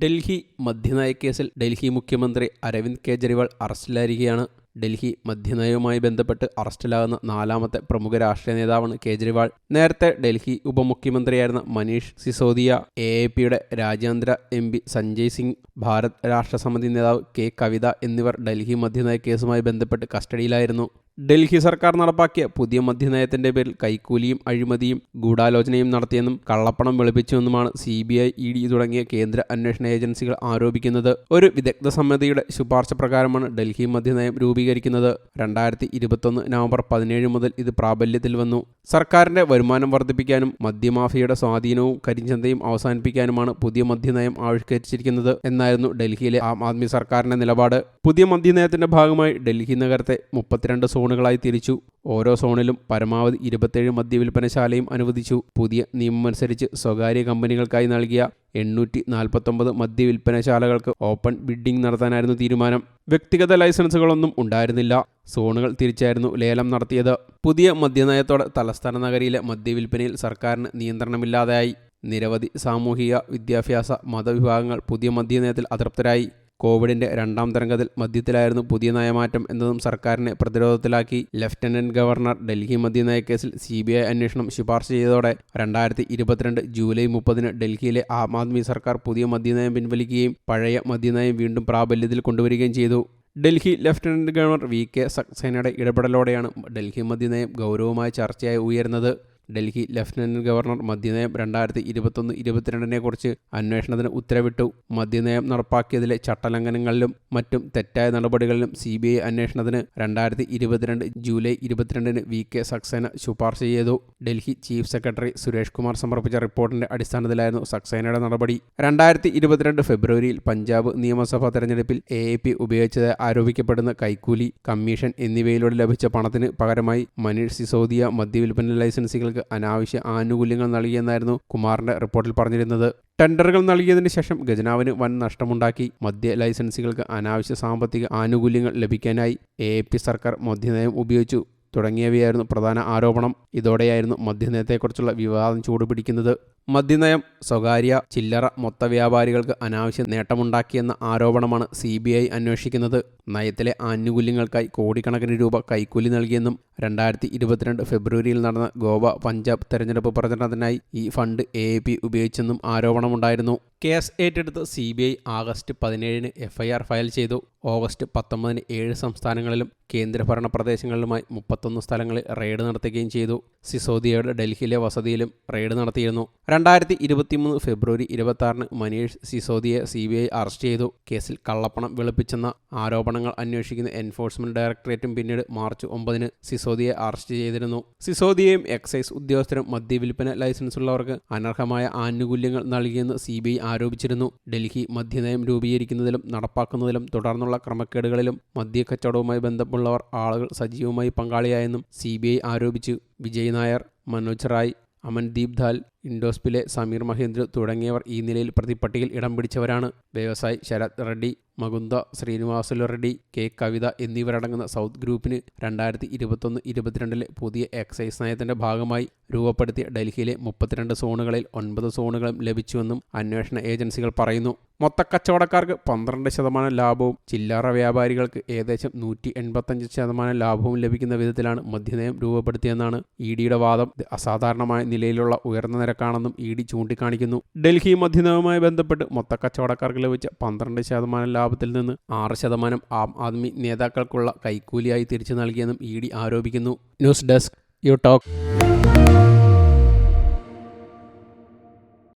ഡൽഹി മദ്യനയ കേസിൽ ഡൽഹി മുഖ്യമന്ത്രി അരവിന്ദ് കെജ്രിവാൾ അറസ്റ്റിലായിരിക്കുകയാണ്. ഡൽഹി മദ്യനയവുമായി ബന്ധപ്പെട്ട് അറസ്റ്റിലാകുന്ന നാലാമത്തെ പ്രമുഖ രാഷ്ട്രീയ നേതാവാണ് കേജ്രിവാൾ. നേരത്തെ ഡൽഹി ഉപമുഖ്യമന്ത്രിയായിരുന്ന മനീഷ് സിസോദിയ എ എ പിയുടെ രാജ്യാന്തര എം പി സഞ്ജയ് സിംഗ് ഭാരത് രാഷ്ട്രസമിതി നേതാവ് കെ കവിത എന്നിവർ ഡൽഹി മദ്യനയ കേസുമായി ബന്ധപ്പെട്ട് കസ്റ്റഡിയിലായിരുന്നു. ഡൽഹി സർക്കാർ നടപ്പാക്കിയ പുതിയ മദ്യനയത്തിന്റെ പേരിൽ കൈക്കൂലിയും അഴിമതിയും ഗൂഢാലോചനയും നടത്തിയെന്നും കള്ളപ്പണം വെളുപ്പിച്ചുവെന്നുമാണ് C B I E D തുടങ്ങിയ കേന്ദ്ര അന്വേഷണ ഏജൻസികൾ ആരോപിക്കുന്നത്. ഒരു വിദഗ്ധ സമിതിയുടെ ശുപാർശ പ്രകാരമാണ് ഡൽഹി മദ്യനയം രൂപീകരിക്കുന്നത്. രണ്ടായിരത്തി ഇരുപത്തൊന്ന് നവംബർ പതിനേഴ് മുതൽ ഇത് പ്രാബല്യത്തിൽ വന്നു. സർക്കാരിന്റെ വരുമാനം വർദ്ധിപ്പിക്കാനും മദ്യമാഫിയയുടെ സ്വാധീനവും കരിഞ്ചന്തയും അവസാനിപ്പിക്കാനുമാണ് പുതിയ മദ്യനയം ആവിഷ്കരിച്ചിരിക്കുന്നത് എന്നായിരുന്നു ഡൽഹിയിലെ ആം ആദ്മി സർക്കാരിന്റെ നിലപാട്. പുതിയ മദ്യനയത്തിന്റെ ഭാഗമായി ഡൽഹി നഗരത്തെ മുപ്പത്തിരണ്ട് സോണുകളായി തിരിച്ചു. ഓരോ സോണിലും പരമാവധി ഇരുപത്തേഴ് മദ്യവിൽപ്പനശാലയും അനുവദിച്ചു. പുതിയ നിയമമനുസരിച്ച് സ്വകാര്യ കമ്പനികൾക്കായി നൽകിയ എണ്ണൂറ്റി നാൽപ്പത്തൊമ്പത് മദ്യവിൽപ്പനശാലകൾക്ക് ഓപ്പൺ ബിഡ്ഡിംഗ് നടത്താനായിരുന്നു തീരുമാനം. വ്യക്തിഗത ലൈസൻസുകളൊന്നും ഉണ്ടായിരുന്നില്ല. സോണുകൾ തിരിച്ചായിരുന്നു ലേലം നടത്തിയത്. പുതിയ മദ്യനയത്തോടെ തലസ്ഥാന നഗരിയിലെ മദ്യവിൽപ്പനയിൽ സർക്കാരിന് നിയന്ത്രണമില്ലാതെയായി. നിരവധി സാമൂഹിക വിദ്യാഭ്യാസ മതവിഭാഗങ്ങൾ പുതിയ മദ്യനയത്തിൽ അതൃപ്തരായി. കോവിഡിന്റെ രണ്ടാം തരംഗത്തിൽ മദ്യത്തിലായിരുന്നു പുതിയ നയമാറ്റം എന്നതും സർക്കാരിനെ പ്രതിരോധത്തിലാക്കി. ലഫ്റ്റനന്റ് ഗവർണർ ഡൽഹി മദ്യനയ കേസിൽ സി ബി ഐ അന്വേഷണം ശുപാർശ ചെയ്തതോടെ രണ്ടായിരത്തി ഇരുപത്തിരണ്ട് ജൂലൈ മുപ്പതിന് ഡൽഹിയിലെ ആം ആദ്മി സർക്കാർ പുതിയ മദ്യനയം പിൻവലിക്കുകയും പഴയ മദ്യനയം വീണ്ടും പ്രാബല്യത്തിൽ കൊണ്ടുവരികയും ചെയ്തു. Delhi lieutenant governor V K സക്സേനയുടെ ഇടപെടലോടെയാണ് ഡൽഹി മദ്യനയം ഗൗരവമായ ചർച്ചയായി ഉയർന്നത് ഡൽഹി ലഫ്റ്റനന്റ് ഗവർണർ മദ്യനയം രണ്ടായിരത്തി ഇരുപത്തൊന്ന് ഇരുപത്തിരണ്ടിനെ കുറിച്ച് അന്വേഷണത്തിന് ഉത്തരവിട്ടു. മദ്യനയം നടപ്പാക്കിയതിലെ ചട്ടലംഘനങ്ങളിലും മറ്റും തെറ്റായ നടപടികളിലും സി ബി ഐ അന്വേഷണത്തിന് രണ്ടായിരത്തി ഇരുപത്തിരണ്ട് ജൂലൈ ഇരുപത്തിരണ്ടിന് വി കെ സക്സേന ശുപാർശ ചെയ്തു. ഡൽഹി ചീഫ് സെക്രട്ടറി സുരേഷ് കുമാർ സമർപ്പിച്ച റിപ്പോർട്ടിന്റെ അടിസ്ഥാനത്തിലായിരുന്നു സക്സേനയുടെ നടപടി. രണ്ടായിരത്തി ഇരുപത്തിരണ്ട് ഫെബ്രുവരിയിൽ പഞ്ചാബ് നിയമസഭാ തെരഞ്ഞെടുപ്പിൽ എ എ പി ഉപയോഗിച്ചതായി ആരോപിക്കപ്പെടുന്ന കൈക്കൂലി കമ്മീഷൻ എന്നിവയിലൂടെ ലഭിച്ച പണത്തിന് പകരമായി മനീഷ് സിസോദിയ മദ്യവിൽപ്പന ലൈസൻസുകൾക്ക് അനാവശ്യ ആനുകൂല്യങ്ങൾ നൽകിയെന്നായിരുന്നു കുമാറിന്റെ റിപ്പോർട്ടിൽ പറഞ്ഞിരുന്നത്. ടെൻഡറുകൾ നൽകിയതിന് ശേഷം ഖജനാവിന് വൻ നഷ്ടമുണ്ടാക്കി. മദ്യ ലൈസൻസുകൾക്ക് അനാവശ്യ സാമ്പത്തിക ആനുകൂല്യങ്ങൾ ലഭിക്കാനായി എ പി സർക്കാർ മദ്യനയം ഉപയോഗിച്ചു. തുടങ്ങിയവയായിരുന്നു പ്രധാന ആരോപണം. ഇതോടെയായിരുന്നു മദ്യനയത്തെക്കുറിച്ചുള്ള വിവാദം ചൂടുപിടിക്കുന്നത്. മദ്യനയം സ്വകാര്യ ചില്ലറ മൊത്ത വ്യാപാരികൾക്ക് അനാവശ്യ നേട്ടമുണ്ടാക്കിയെന്ന ആരോപണമാണ് സി ബി ഐ അന്വേഷിക്കുന്നത്. നയത്തിലെ ആനുകൂല്യങ്ങൾക്കായി കോടിക്കണക്കിന് രൂപ കൈക്കൂലി നൽകിയെന്നും രണ്ടായിരത്തി ഇരുപത്തിരണ്ട് ഫെബ്രുവരിയിൽ നടന്ന ഗോവ പഞ്ചാബ് തെരഞ്ഞെടുപ്പ് പ്രചരണത്തിനായി ഈ ഫണ്ട് എ പി ഉപയോഗിച്ചെന്നും ആരോപണമുണ്ടായിരുന്നു. കേസ് ഏറ്റെടുത്ത് സി ബി ഐ ആഗസ്റ്റ് പതിനേഴിന് എഫ്ഐആർ ഫയൽ ചെയ്തു. ഓഗസ്റ്റ് പത്തൊമ്പതിന് ഏഴ് സംസ്ഥാനങ്ങളിലും കേന്ദ്രഭരണ പ്രദേശങ്ങളിലുമായി മുപ്പത്തൊന്ന് സ്ഥലങ്ങളിൽ റെയ്ഡ് നടത്തുകയും ചെയ്തു. സിസോദിയയുടെ ഡൽഹിയിലെ വസതിയിലും റെയ്ഡ് നടത്തിയിരുന്നു. രണ്ടായിരത്തി ഇരുപത്തിമൂന്ന് ഫെബ്രുവരി ഇരുപത്തി ആറിന് മനീഷ് സിസോദിയെ സി ബി ഐ അറസ്റ്റ് ചെയ്തു. കേസിൽ കള്ളപ്പണം വെളുപ്പിച്ചെന്ന ആരോപണങ്ങൾ അന്വേഷിക്കുന്ന എൻഫോഴ്സ്മെന്റ് ഡയറക്ടറേറ്റും പിന്നീട് മാർച്ച് ഒമ്പതിന് സിസോദിയെ അറസ്റ്റ് ചെയ്തിരുന്നു. സിസോദിയെയും എക്സൈസ് ഉദ്യോഗസ്ഥരും മദ്യവിൽപ്പന ലൈസൻസ് ഉള്ളവർക്ക് അനർഹമായ ആനുകൂല്യങ്ങൾ നൽകിയെന്ന് സി ബി ഐ ആരോപിച്ചിരുന്നു. ഡൽഹി മദ്യനയം രൂപീകരിക്കുന്നതിലും നടപ്പാക്കുന്നതിലും തുടർന്നുള്ള ക്രമക്കേടുകളിലും മദ്യക്കച്ചവടവുമായി ബന്ധമുള്ളവർ ആളുകൾ സജീവമായി പങ്കാളിയായെന്നും സി ബി ഐ ആരോപിച്ചു. വിജയ് നായർ മനോജ് റായ് അമൻദീപ് ധാൽ ഇൻഡോസ്പിലെ സമീർ മഹേന്ദ്ര തുടങ്ങിയവർ ഈ നിലയിൽ പ്രതിപ്പട്ടികയിൽ ഇടം പിടിച്ചവരാണ്. വ്യവസായി ശരത് റെഡ്ഡി മകുന്ദ ശ്രീനിവാസുലു റെഡ്ഡി കെ കവിത എന്നിവരടങ്ങുന്ന സൗത്ത് ഗ്രൂപ്പിന് രണ്ടായിരത്തി ഇരുപത്തൊന്ന് ഇരുപത്തിരണ്ടിലെ പുതിയ എക്സൈസ് നയത്തിന്റെ ഭാഗമായി രൂപപ്പെടുത്തിയ ഡൽഹിയിലെ മുപ്പത്തിരണ്ട് സോണുകളിൽ ഒൻപത് സോണുകളും ലഭിച്ചുവെന്നും അന്വേഷണ ഏജൻസികൾ പറയുന്നു. മൊത്ത കച്ചവടക്കാർക്ക് പന്ത്രണ്ട് ശതമാനം ലാഭവും ചില്ലറ വ്യാപാരികൾക്ക് ഏകദേശം നൂറ്റി എൺപത്തഞ്ച് ശതമാനം ലാഭവും ലഭിക്കുന്ന വിധത്തിലാണ് മദ്യനയം രൂപപ്പെടുത്തിയെന്നാണ് ഇ ഡിയുടെ വാദം. അസാധാരണമായ നിലയിലുള്ള ഉയർന്ന നിരക്കാണെന്നും ഇ ഡി ചൂണ്ടിക്കാണിക്കുന്നു. ഡൽഹി മധ്യനവുമായി ബന്ധപ്പെട്ട് മൊത്ത മൊത്തക്കച്ചവടക്കാർക്ക് ലഭിച്ച പന്ത്രണ്ട് ശതമാനം ലാഭത്തിൽ നിന്ന് ആറ് ശതമാനം ആം ആദ്മി നേതാക്കൾക്കുള്ള കൈക്കൂലിയായി തിരിച്ചു നൽകിയെന്നും ഇ ഡി ആരോപിക്കുന്നു. News desk U talk.